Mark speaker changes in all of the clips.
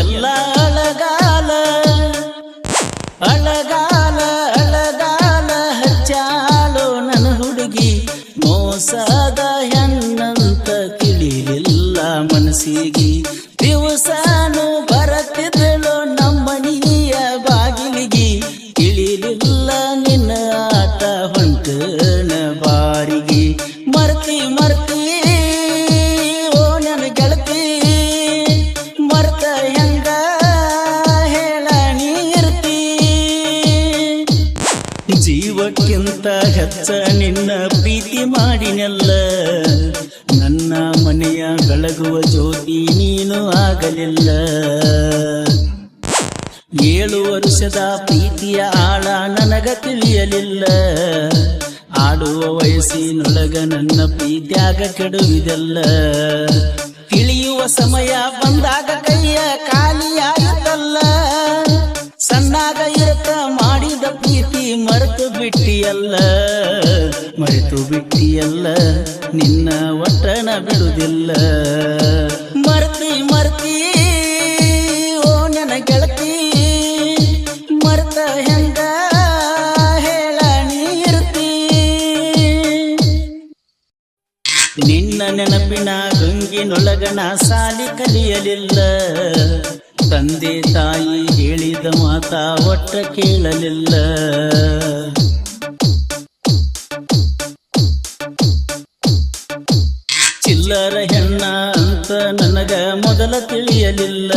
Speaker 1: ಎಲ್ಲ ಅಳಗಾಲ ಅಳಗಾಲ ಅಳಗಾಲ ಹಚ್ಚಾಲು ನನ್ನ ಹುಡುಗಿ ಮೋಸದ ಹೆಚ್ಚ ನಿನ್ನ ಪ್ರೀತಿ ಮಾಡಿನಲ್ಲ. ನನ್ನ ಮನೆಯ ಬೆಳಗುವ ಜ್ಯೋತಿ ನೀನು ಆಗಲಿಲ್ಲ. ಏಳು ವರ್ಷದ ಪ್ರೀತಿಯ ಆಳ ನನಗ ತಿಳಿಯಲಿಲ್ಲ. ಆಡುವ ವಯಸ್ಸಿನೊಳಗ ನನ್ನ ಪ್ರೀತಿಯಾಗ ಕೆಡುವುದಲ್ಲ. ತಿಳಿಯುವ ಸಮಯ ಬಂದಾಗ ಕೈಯ ಖಾಲಿಯಾಗುತ್ತಲ್ಲ ಮರೆತು ಬಿಟ್ಟಿಯಲ್ಲ ಮರೆತು ಬಿಟ್ಟಿಯಲ್ಲ, ನಿನ್ನ ಒಟ್ಟನ ಬಿಡುವುದಿಲ್ಲ. ಮರ್ತಿ ಮರ್ತಿ, ಓ ನನ್ನ ಗೆಳತಿ, ಮರ್ತ ಹೆಂಗ ಹೇಳ ನೀರ್ತಿ ನಿನ್ನ ನೆನಪಿನ ಗಂಗಿನೊಳಗನ ಸಾಲಿ ಕಲಿಯಲಿಲ್ಲ. ತಂದೆ ತಾಯಿ ಹೇಳಿದ ಮಾತ ಒಟ್ಟ ಕೇಳಲಿಲ್ಲ. ಚಿಲ್ಲರ ಹೆಣ್ಣ ಅಂತ ನನಗ ಮೊದಲ ತಿಳಿಯಲಿಲ್ಲ.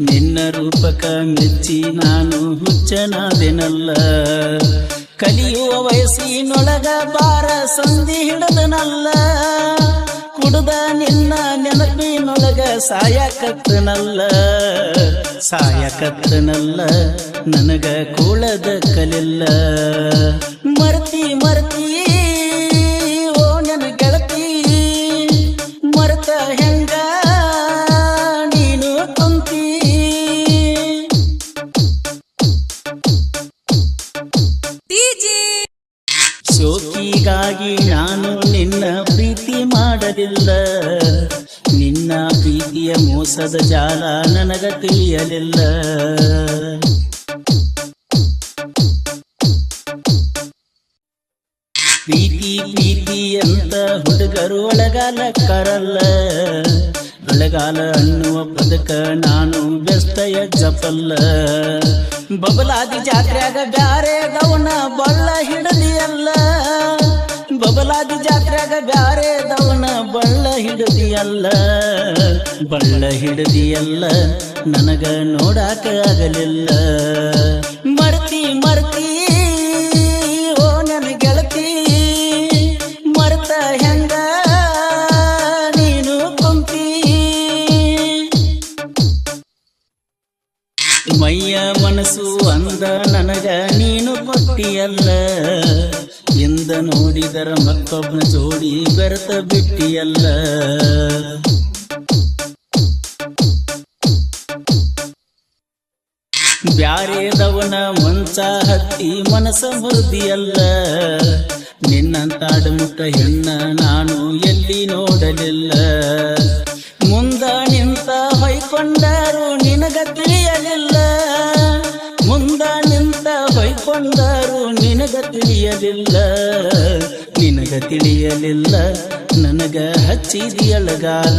Speaker 1: ನಿನ್ನ ರೂಪಕ ಮೆಚ್ಚಿ ನಾನು ಹುಚ್ಚನಾದೆನಲ್ಲ. ಕಲಿಯುವ ವಯಸ್ಸಿನೊಳಗ ಬಾರ ಸಂಧಿ ಹಿಡದನಲ್ಲ. ಸಾಯಕತ್ತನಲ್ಲ ಸಾಯಕತ್ತನಲ್ಲ ನನಗ ಕೂಳದ ಕಲಿಲ್ಲ. ಮರ್ತಿ ಮರ್ತಿ ಓ ನನ್ನ ಗೆಳತಿ ಮರ್ತ ಹೆಂಗ ನೀನು ಕುಂತಿ ಶೋಕಿಗಾಗಿ ನಾನು ನಿನ್ನ ಪ್ರೀತಿ ಮಾಡಲಿಲ್ಲ. ಪ್ರೀತಿಯ ಮೋಸದ ಜಾಲ ನನಗ ತಿಳಿಯಲಿಲ್ಲ. ಪ್ರೀತಿ ಪ್ರೀತಿ ಅಂತ ಹುಡುಗರು ಒಳಗಾಲ ಕರಲ್ಲ ಬೆಳಗಾಲ ಅನ್ನುವ ಪದಕ ನಾನು ವ್ಯಸ್ತಯ ಜಪಲ್ಲ. ಬಬಲಾದಿ ಜಾತ್ರೆಯಾಗ ಬ್ಯಾರೆ ದವನ ಬಳ್ಳ ಹಿಡದಿಯಲ್ಲ. ಬಬಲಾದಿ ಜಾತ್ರೆಯಾಗ ಬ್ಯಾರೆ ದವನ ಬಳ್ಳ ಹಿಡದಿಯಲ್ಲ. ಬಳ್ಳ ಹಿಡಿದಿಯಲ್ಲ, ನನಗ ನೋಡಾಕ ಆಗಲಿಲ್ಲ. ಮರ್ತಿ ಮರ್ತಿ, ಓ ನನ್ನ ಗೆಳತಿ, ಮರ್ತ ಹೆಂಗ ನೀನು ಕುಂತಿ? ಮೈಯ ಮನಸ್ಸು ಅಂದ ನನಗ ನೀನು ಕೊಟ್ಟಿಯಲ್ಲ. ಎಂದ ನೋಡಿದರ ಮತ್ತೊಬ್ಬನ ಜೋಡಿ ಬೆರೆತ ಬಿಟ್ಟಿಯಲ್ಲ. ಬ್ಯಾರೇದವನ ಮಂಚ ಹತ್ತಿ ಮನಸ ಮುರಿದಿಯಲ್ಲ. ನಿನ್ನಂತಾಡ ಮುಟ್ಟ ಹೆಣ್ಣ ನಾನು ಎಲ್ಲಿ ನೋಡಲಿಲ್ಲ. ಮುಂದ ನಿಂತ ಹೊಯ್ಕೊಂಡರು ನಿನಗ ತಿಳಿಯಲಿಲ್ಲ. ಮುಂದ ನಿಂತ ಹೊಯ್ಕೊಂಡರು ನಿನಗ ತಿಳಿಯಲಿಲ್ಲ. ನಿನಗ ತಿಳಿಯಲಿಲ್ಲ, ನನಗ ಹಚ್ಚಿದಿಯಳಗಾಲ